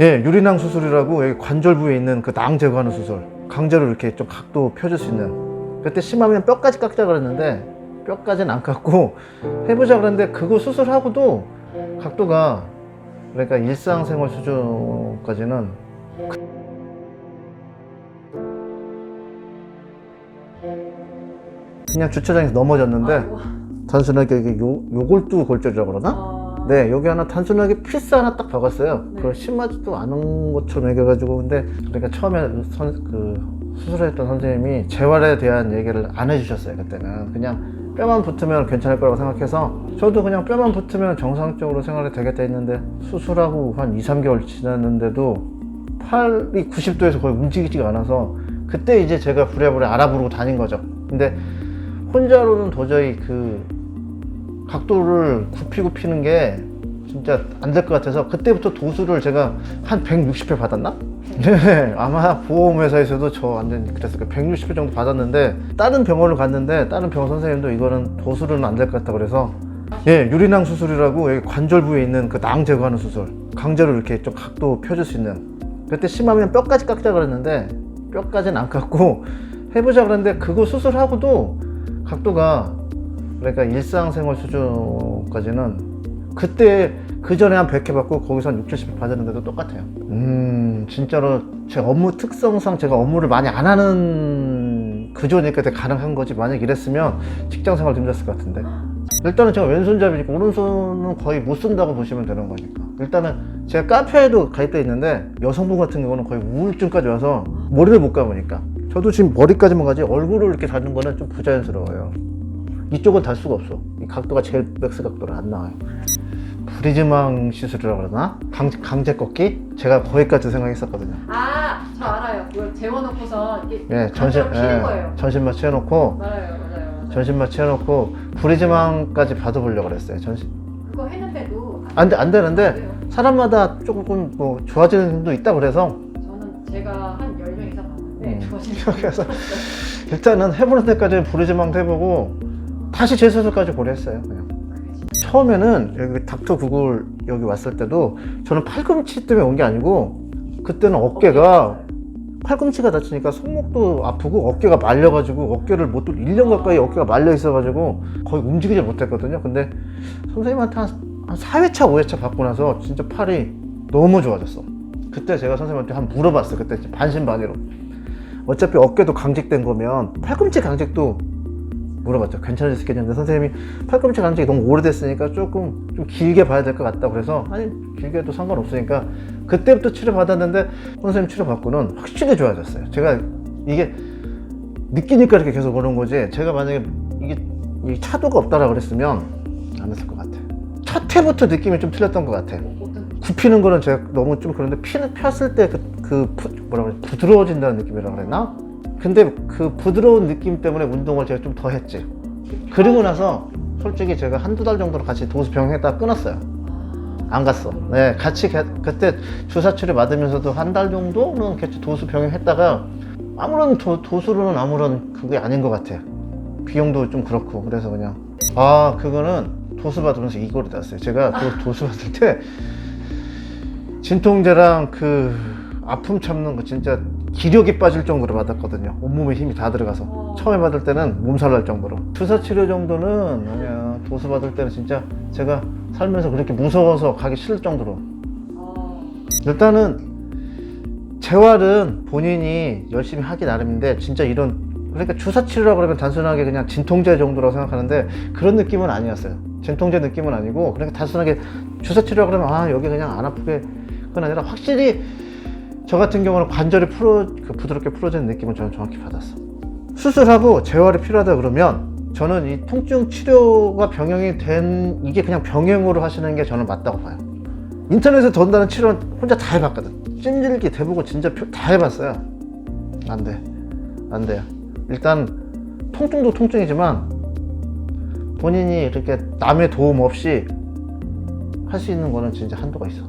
예, 유리낭 수술이라고 여기 관절 부위에 있는 그 낭 제거하는 수술. 강제로 이렇게 좀 각도 펴줄 수 있는. 그때 심하면 뼈까지 깎자 그랬는데 뼈까지는 안 깎고 해보자 그랬는데 그거 수술하고도 각도가 그러니까 일상생활 수준까지는 그냥 주차장에서 넘어졌는데. 단순하게 이게 요, 요골두 골절이라고 그러나? 아, 네, 여기 하나 단순하게 피스 하나 딱 박았어요. 네. 그걸 심하지도 않은 것처럼 얘기해가지고 근데 그러니까 처음에 선, 그 수술했던 선생님이 재활에 대한 얘기를 안 해주셨어요 그때는 그냥 뼈만 붙으면 괜찮을 거라고 생각해서 저도 그냥 뼈만 붙으면 정상적으로 생활이 되겠다 했는데 수술하고 한 2, 3개월 지났는데도 팔이 90도에서 거의 움직이지가 않아서 그때 이제 제가 부랴부랴 알아보고 다닌 거죠. 근데 혼자로는 도저히 그 각도를 굽히고 피는 게 진짜 안 될 것 같아서 그때부터 도수를 제가 한 160회 받았나? 네, 아마 보험회사에서도 저 완전 그랬을 거예요. 160회 정도 받았는데 다른 병원을 갔는데 다른 병원 선생님도 이거는 도수로는 안 될 것 같다 그래서 예, 유리낭 수술이라고 여기 관절 부위에 있는 그 낭 제거하는 수술. 강제로 이렇게 좀 각도 펴줄 수 있는. 그때 심하면 뼈까지 깎자 그랬는데 뼈까지는 안 깎고 해보자 그랬는데 그거 수술하고도 각도가 그러니까 일상생활 수준까지는 그때 그 전에 한 100회 받고 거기서 한 6, 70회 받았는데도 똑같아요. 음, 진짜로 제 업무 특성상 제가 업무를 많이 안 하는 구조니까 되게 가능한 거지. 만약 이랬으면 직장 생활 힘들었을 것 같은데. 일단은 제가 왼손잡이니까 오른손은 거의 못 쓴다고 보시면 되는 거니까. 일단은 제가 카페에도 가입돼 있는데 여성분 같은 경우는 거의 우울증까지 와서 머리를 못 감으니까. 저도 지금 머리까지만 가지 얼굴을 이렇게 닿는 거는 좀 부자연스러워요. 이쪽은 달 수가 없어. 이 각도가 제일 맥스 각도로 안 나와요. 브리즈망 시술이라고 그러나? 강, 강제 꺾기? 제가 거기까지 생각했었거든요. 아, 저 알아요. 그걸 재워놓고서 이렇게 예, 전신, 피는 예, 거예요. 전신 맞춰놓고, 맞아요, 맞아요. 맞아요. 전신 맞춰놓고, 브리즈망까지 받아보려고 그랬어요. 전신. 그거 했는데도 안 돼, 안 되는데, 돼요. 사람마다 조금 뭐 좋아지는 점도 있다 그래서, 저는 제가 한 10명 이상 봤는데 음. 좋아지는 그래서 일단은 해보는 데까지 브리즈망도 해보고, 다시 재수술까지 고려했어요. 그냥. 처음에는 여기 닥터 구글 여기 왔을 때도 저는 팔꿈치 때문에 온 게 아니고 그때는 어깨가 팔꿈치가 다치니까 손목도 아프고 어깨가 말려가지고 어깨를 못 들, 1년 가까이 어깨가 말려 있어가지고 거의 움직이지 못했거든요. 근데 선생님한테 한, 한 4회차, 5회차 받고 나서 진짜 팔이 너무 좋아졌어. 그때 제가 선생님한테 한번 물어봤어요. 그때 반신반의로. 어차피 어깨도 강직된 거면 팔꿈치 강직도 물어봤죠. 괜찮으시겠냐는데 선생님이 팔꿈치 강직이 너무 오래됐으니까 조금 좀 길게 봐야 될 것 같다 그래서 아니 길게 해도 상관없으니까 그때부터 치료 받았는데 선생님 치료 받고는 확실히 좋아졌어요. 제가 이게 느끼니까 이렇게 계속 오는 거지 제가 만약에 이게 이 차도가 없다라 그랬으면 안 했을 것 같아. 첫 해부터 느낌이 좀 틀렸던 것 같아. 어떤 굽히는 거는 제가 너무 좀 그런데 피는 폈을 때그 그 뭐라 그래 부드러워진다는 느낌이라 그랬나? 근데 그 부드러운 느낌 때문에 운동을 제가 좀 더 했지. 그리고 나서 솔직히 제가 한두 달 정도로 같이 도수 병행했다가 끊었어요. 아, 안 갔어. 네, 같이 가- 그때 주사 치료 받으면서도 한 달 정도는 같이 도수 병행했다가 아무런 도, 도수로는 아무런 그게 아닌 것 같아. 비용도 좀 그렇고 그래서 그냥 아 그거는 도수 받으면서 이거를 땄어요. 제가 도, 도수 받을 때 진통제랑 그 아픔 참는 거 진짜 기력이 빠질 정도로 받았거든요. 온몸에 힘이 다 들어가서 어. 처음에 받을 때는 몸살 날 정도로 주사 치료 정도는 아니야 도수 받을 때는 진짜 제가 살면서 그렇게 무서워서 가기 싫을 정도로 어, 일단은 재활은 본인이 열심히 하기 나름인데 진짜 이런 그러니까 주사 치료라고 그러면 단순하게 그냥 진통제 정도라고 생각하는데 그런 느낌은 아니었어요. 진통제 느낌은 아니고 그러니까 단순하게 주사 치료라고 그러면 아 여기 그냥 안 아프게 그건 아니라 확실히 저 같은 경우는 관절이 풀어 그 부드럽게 풀어지는 느낌을 저는 정확히 받았어. 수술하고 재활이 필요하다 그러면 저는 이 통증 치료가 병행이 된 이게 그냥 병행으로 하시는 게 저는 맞다고 봐요. 인터넷에 돈다는 치료는 혼자 다 해봤거든. 찜질기, 대보고 진짜 표- 다 해봤어요. 안 돼. 안 돼요. 일단 통증도 통증이지만 본인이 이렇게 남의 도움 없이 할 수 있는 거는 진짜 한도가 있어.